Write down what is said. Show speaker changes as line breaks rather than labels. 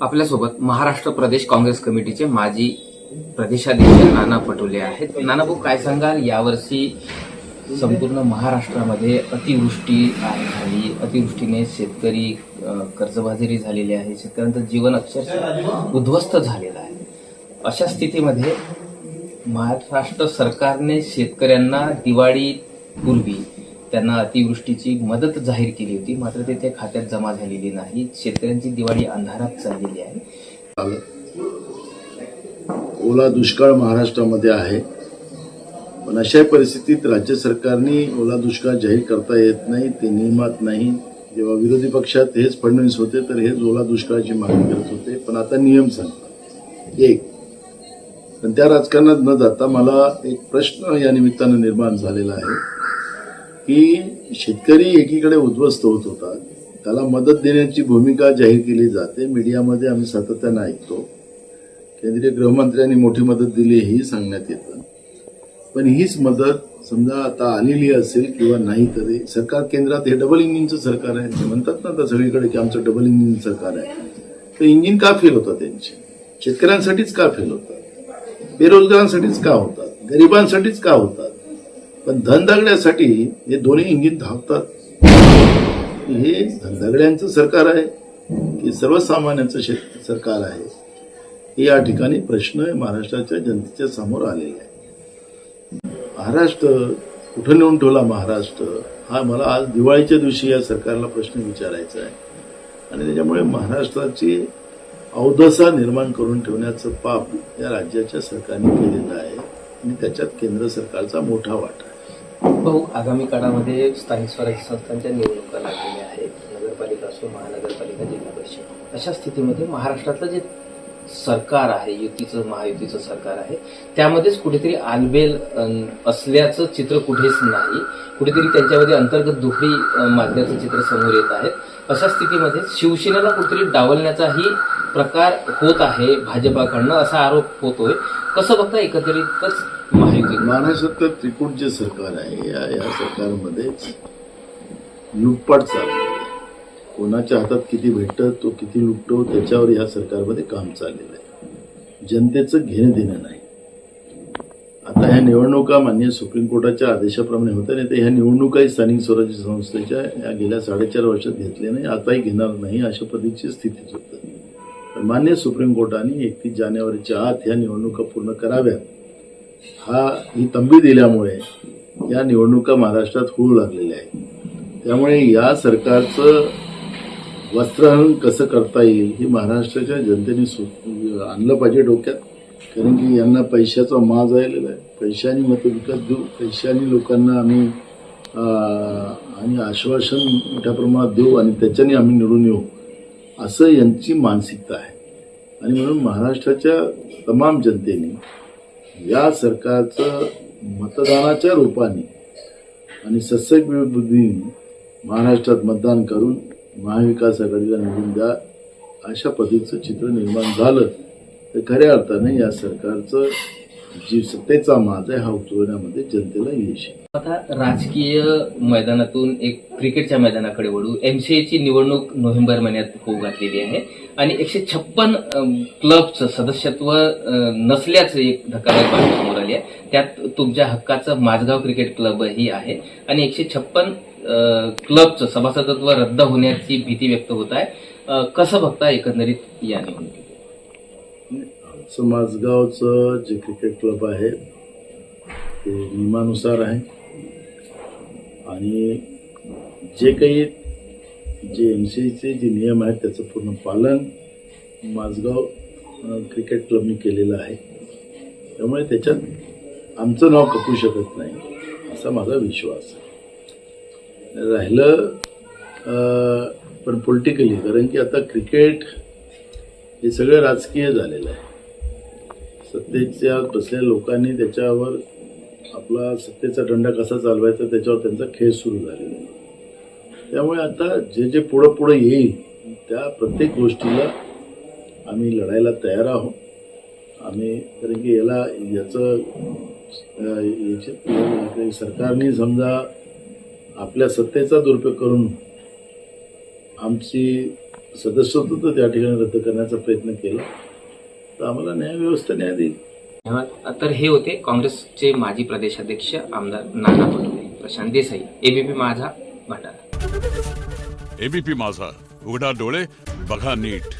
आपल्यासोबत महाराष्ट्र प्रदेश काँग्रेस कमिटीचे माजी प्रदेशाध्यक्ष नाना पटोले आहेत. नाना भाऊ काय सांगाल? यावर्षी संपूर्ण महाराष्ट्रामध्ये अतिवृष्टी झाली. अतिवृष्टीने शेतकरी कर्जबाजारी झालेले आहे. शेतकऱ्यांचं जीवन अक्षरशः उद्ध्वस्त झालेलं आहे. अशा स्थितीमध्ये महाराष्ट्र सरकारने शेतकऱ्यांना दिवाळी पूर्वी त्यांना अतिवृष्टीची मदत जाहीर केली होती. मात्र ते त्या खात्यात जमा झालेली नाही. शेतकऱ्यांची दिवाळी अंधारात चाललेली आहे.
ओला दुष्काळ महाराष्ट्रामध्ये आहे. पण अशा परिस्थितीत राज्य सरकारने ओला दुष्काळ जाहीर करता येत नाही ते नियमात नाही. जेव्हा विरोधी पक्षात हेच फडणवीस होते तर हेच ओला दुष्काळाची मागणी करत होते. पण आता नियम सांगतात. एक पण त्या राजकारणात न जाता मला एक प्रश्न या निमित्तानं निर्माण झालेला आहे. की शेतकरी एकीकडे उद्ध्वस्त होत होता. त्याला मदत देण्याची भूमिका जाहीर केली जाते. मीडियामध्ये आम्ही सातत्यानं ऐकतो. केंद्रीय गृहमंत्र्यांनी मोठी मदत दिली ही सांगण्यात येतं. पण हीच मदत समजा आता आलेली असेल किंवा नाही तरी सरकार केंद्रात हे डबल इंजिनचं सरकार आहे. ते म्हणतात ना आता सगळीकडे की आमचं डबल इंजिन सरकार आहे. तर इंजिन का फेल होतं त्यांचे? शेतकऱ्यांसाठीच का फेल होतात? बेरोजगारांसाठीच का होतात? गरिबांसाठीच का होतात? पण धनदागड्यासाठी हे दोन्ही इंजिन धावतात. हे धनदागड्यांचं सरकार आहे की सर्वसामान्यांचं शेत सरकार आहे हे या ठिकाणी प्रश्न महाराष्ट्राच्या जनतेच्या समोर आलेले आहे. महाराष्ट्र कुठं नेऊन ठेवला महाराष्ट्र? हा मला आज दिवाळीच्या दिवशी या सरकारला प्रश्न विचारायचा आहे. आणि त्याच्यामुळे महाराष्ट्राची अवदसा निर्माण करून ठेवण्याचं पाप या राज्याच्या सरकारने केलेलं आहे. आणि त्याच्यात केंद्र सरकारचा मोठा वाटा आहे.
भाऊ आगामी काळामध्ये स्थानिक स्वराज्य संस्थांच्या निवडणुका लागलेल्या आहेत. नगरपालिका असो महानगरपालिका जिल्हा परिषद. अशा स्थितीमध्ये महाराष्ट्रातलं जे सरकार आहे युतीचं महायुतीचं सरकार आहे त्यामध्येच कुठेतरी आलबेल असल्याचं चित्र कुठेच नाही. कुठेतरी त्यांच्यामध्ये अंतर्गत दुखडी माजल्याचं चित्र समोर येत आहे. अशा स्थितीमध्ये शिवसेनेला कुठेतरी डावलण्याचाही प्रकार होत आहे भाजपाकडनं असा आरोप होतोय. कसं बघता एकत्रितच माहिती
महाराष्ट्रात त्रिकूट जे सरकार आहे या या लुटपाट चालू आहे. कोणाच्या हातात किती भेटतं तो किती लुटतो त्याच्यावर या सरकारमध्ये काम चाललेलं आहे. जनतेचं घेणं देणं नाही. आता ह्या निवडणुका मान्य सुप्रीम कोर्टाच्या आदेशाप्रमाणे होत्या नाही तर ह्या निवडणुकाही स्थानिक स्वराज्य संस्थेच्या या गेल्या साडेचार वर्षात घेतल्या नाही आताही घेणार नाही अशा पद्धतीची स्थितीच होतं. मान्य सुप्रीम कोर्टाने एकतीस जानेवारीच्या आत ह्या निवडणुका पूर्ण कराव्यात. हा ही तंबी दिल्यामुळे या निवडणुका महाराष्ट्रात होऊ लागलेल्या आहेत. त्यामुळे या सरकारचं वस्त्रहरण कसं करता येईल हे महाराष्ट्राच्या जनतेने सु- आणलं पाहिजे डोक्यात. कारण की यांना पैशाचा माज आलेला आहे. पैशाने मतं विकत देऊ पैशाने लोकांना आम्ही आणि आश्वासन मोठ्या प्रमाणात देऊ आणि त्याच्याने आम्ही निवडून येऊ असं यांची मानसिकता आहे. आणि म्हणून महाराष्ट्राच्या तमाम जनतेने या सरकारचं मतदानाच्या रूपाने आणि सस्यक बुद्धीने महाराष्ट्रात मतदान करून महाविकास आघाडीला निवडून द्या अशा पद्धतीचं चित्र निर्माण झालं तर खऱ्या अर्थाने या सरकारचं जी सत्तेचा माज आहे हा उतरवण्यामध्ये जनतेला यश आहे.
आता राजकीय मैदानातून एक क्रिकेटच्या मैदानाकडे वळू. एमसीएची निवडणूक नोव्हेंबर महिन्यात होऊ घातलेली आहे आणि एकशे छप्पन क्लबचं सदस्यत्व नसल्याचं एक धक्कादायक बातमी समोर आली आहे. त्यात तुमच्या हक्काचं माझगाव क्रिकेट क्लबही आहे आणि एकशे छप्पन क्लबचं सभासदत्व रद्द होण्याची भीती व्यक्त होत आहे. कसं बघता एकंदरीत या निवडणुकीत?
आमचं माझगावचं जे क्रिकेट क्लब आहे ते नियमानुसार आहे. आणि जे काही जे एम सीचे जे नियम आहेत त्याचं पूर्ण पालन माझगाव क्रिकेट क्लबने केलेलं आहे. त्यामुळे त्याच्यात आमचं नाव कपू शकत नाही असा माझा विश्वास आहे. राहिलं पण पॉलिटिकली कारण की आता क्रिकेट हे सगळं राजकीय झालेलं आहे. सत्तेच्या बसलेल्या लोकांनी त्याच्यावर आपला सत्तेचा दंडा कसा चालवायचा त्याच्यावर त्यांचा खेळ सुरू झालेला आहे. त्यामुळे आता जे जे पुढं पुढं येईल त्या प्रत्येक गोष्टीला आम्ही लढायला तयार आहोत. आम्ही कारण की याला याचं अं, सरकारने समजा आपल्या सत्तेचा दुरुपयोग करून आमची सदस्यत्व त्या ठिकाणी रद्द करण्याचा प्रयत्न केला. तर आम्हाला न्यायव्यवस्था न्याय देईल.
धन्यवाद तर हे होते काँग्रेसचे माजी प्रदेशाध्यक्ष आमदार नाना पटोले प्रशांत देसाई एबीपी माझा भंडारा.
एबीपी माझा उघडा डोळे बघा नीट.